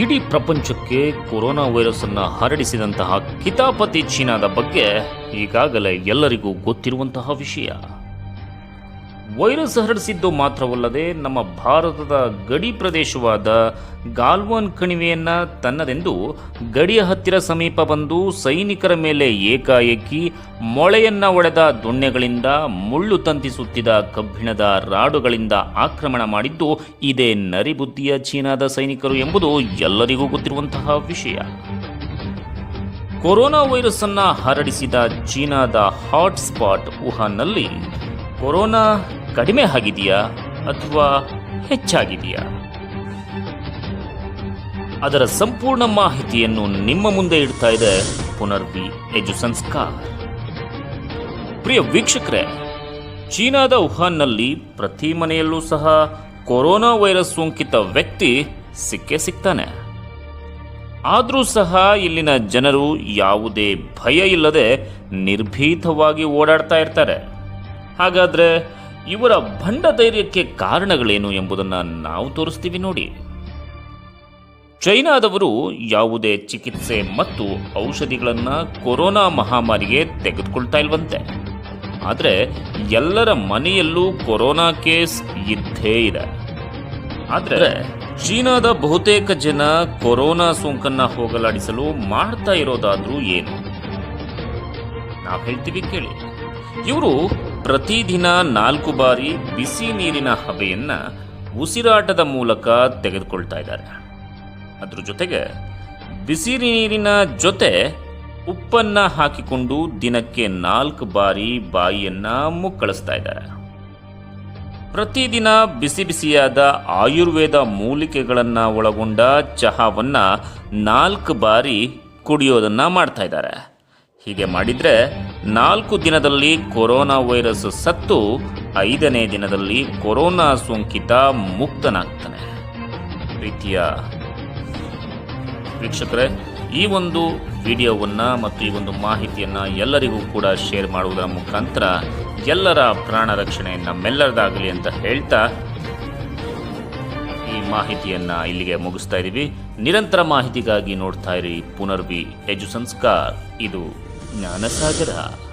ಇಡೀ ಪ್ರಪಂಚಕ್ಕೆ corona virus ಅನ್ನು ಹರಡಿಸಿದಂತಹ ಕಿತಾಪತಿ ಚೀನಾದ ಬಗ್ಗೆ ಈಗಾಗಲೇ ಎಲ್ಲರಿಗೂ ಗೊತ್ತಿರುವಂತಹ ವಿಷಯ. ವೈರಸ್ ಹರಡಿಸಿದ್ದು ಮಾತ್ರವಲ್ಲದೆ ನಮ್ಮ ಭಾರತದ ಗಡಿ ಪ್ರದೇಶವಾದ ಗಾಲ್ವಾನ್ ಕಣಿವೆಯನ್ನ ತನ್ನದೆಂದು ಗಡಿಯ ಹತ್ತಿರ ಸಮೀಪ ಬಂದು ಸೈನಿಕರ ಮೇಲೆ ಏಕಾಏಕಿ ಮೊಳೆಯನ್ನ ಒಡೆದ ದೊಣ್ಣೆಗಳಿಂದ ಮುಳ್ಳು ತಂತಿಸುತ್ತಿದ ಕಬ್ಬಿಣದ ರಾಡುಗಳಿಂದ ಆಕ್ರಮಣ ಮಾಡಿದ್ದು ಇದೇ ನರಿಬುದ್ಧಿಯ ಚೀನಾದ ಸೈನಿಕರು ಎಂಬುದು ಎಲ್ಲರಿಗೂ ಗೊತ್ತಿರುವಂತಹ ವಿಷಯ. ಕೊರೋನಾ ವೈರಸ್ ಅನ್ನ ಹರಡಿಸಿದ ಚೀನಾದ ಹಾಟ್ ಸ್ಪಾಟ್ ವುಹಾನ್ನಲ್ಲಿ ಕೊರೋನಾ ಕಡಿಮೆ ಆಗಿದೆಯಾ ಅಥವಾ ಹೆಚ್ಚಾಗಿದೆಯಾ? ಅದರ ಸಂಪೂರ್ಣ ಮಾಹಿತಿಯನ್ನು ನಿಮ್ಮ ಮುಂದೆ ಇಡ್ತಾ ಇದೆ ಪುನರ್ವಿ ಎಜು ಸಂಸ್ಕಾರ. ಪ್ರಿಯ ವೀಕ್ಷಕರೇ, ಚೀನಾದ ವುಹಾನ್ನಲ್ಲಿ ಪ್ರತಿ ಮನೆಯಲ್ಲೂ ಸಹ ಕೊರೋನಾ ವೈರಸ್ ಸೋಂಕಿತ ವ್ಯಕ್ತಿ ಸಿಕ್ಕೇ ಸಿಗ್ತಾನೆ. ಆದರೂ ಸಹ ಇಲ್ಲಿನ ಜನರು ಯಾವುದೇ ಭಯ ಇಲ್ಲದೆ ನಿರ್ಭೀತವಾಗಿ ಓಡಾಡ್ತಾ ಇರ್ತಾರೆ. ಹಾಗಾದರೆ ಇವರ ಭಂಡ ಧೈರ್ಯಕ್ಕೆ ಕಾರಣಗಳೇನು ಎಂಬುದನ್ನು ನಾವು ತೋರಿಸ್ತೀವಿ ನೋಡಿ. ಚೈನಾದವರು ಯಾವುದೇ ಚಿಕಿತ್ಸೆ ಮತ್ತು ಔಷಧಿಗಳನ್ನು ಕೊರೋನಾ ಮಹಾಮಾರಿಗೆ ತೆಗೆದುಕೊಳ್ತಾ ಇಲ್ವಂತೆ. ಆದರೆ ಎಲ್ಲರ ಮನೆಯಲ್ಲೂ ಕೊರೋನಾ ಕೇಸ್ ಇದ್ದೇ ಇದೆ. ಆದರೆ ಚೀನಾದ ಬಹುತೇಕ ಜನ ಕೊರೋನಾ ಸೋಂಕನ್ನು ಹೋಗಲಾಡಿಸಲು ಮಾಡ್ತಾ ಇರೋದಾದ್ರೂ ಏನು? ನಾವು ಹೇಳ್ತೀವಿ ಕೇಳಿ. ಇವರು ಪ್ರತಿದಿನ ನಾಲ್ಕು ಬಾರಿ ಬಿಸಿ ನೀರಿನ ಹಬೆಯನ್ನು ಉಸಿರಾಟದ ಮೂಲಕ ತೆಗೆದುಕೊಳ್ತಾ ಇದ್ದಾರೆ. ಅದ್ರ ಜೊತೆಗೆ ಬಿಸಿ ನೀರಿನ ಜೊತೆ ಉಪ್ಪನ್ನ ಹಾಕಿಕೊಂಡು ದಿನಕ್ಕೆ ನಾಲ್ಕು ಬಾರಿ ಬಾಯಿಯನ್ನ ಮುಕ್ಕಳಿಸ್ತಾ ಇದ್ದಾರೆ. ಪ್ರತಿದಿನ ಬಿಸಿ ಬಿಸಿಯಾದ ಆಯುರ್ವೇದ ಮೂಲಿಕೆಗಳನ್ನು ಒಳಗೊಂಡ ಚಹಾವನ್ನು ನಾಲ್ಕು ಬಾರಿ ಕುಡಿಯೋದನ್ನು ಮಾಡ್ತಾ ಇದ್ದಾರೆ. ಹೀಗೆ ಮಾಡಿದರೆ ನಾಲ್ಕು ದಿನದಲ್ಲಿ ಕೊರೋನಾ ವೈರಸ್ ಸತ್ತು ಐದನೇ ದಿನದಲ್ಲಿ ಕೊರೋನಾ ಸೋಂಕಿತ ಮುಕ್ತನಾಗ್ತಾನೆ. ಪ್ರೀತಿಯ ವೀಕ್ಷಕರೇ, ಈ ಒಂದು ವಿಡಿಯೋವನ್ನು ಮತ್ತು ಈ ಒಂದು ಮಾಹಿತಿಯನ್ನು ಎಲ್ಲರಿಗೂ ಕೂಡ ಶೇರ್ ಮಾಡುವುದರ ಮುಖಾಂತರ ಎಲ್ಲರ ಪ್ರಾಣ ರಕ್ಷಣೆ ನಮ್ಮೆಲ್ಲರದಾಗಲಿ ಅಂತ ಹೇಳ್ತಾ ಈ ಮಾಹಿತಿಯನ್ನು ಇಲ್ಲಿಗೆ ಮುಗಿಸ್ತಾ ಇದ್ದೀವಿ ನಿರಂತರ ಮಾಹಿತಿಗಾಗಿ ನೋಡ್ತಾ ಇರಿ ಪುನರ್ವಿ ಎಜು ಸಂಸ್ಕಾರ್. ಇದು 7さぐら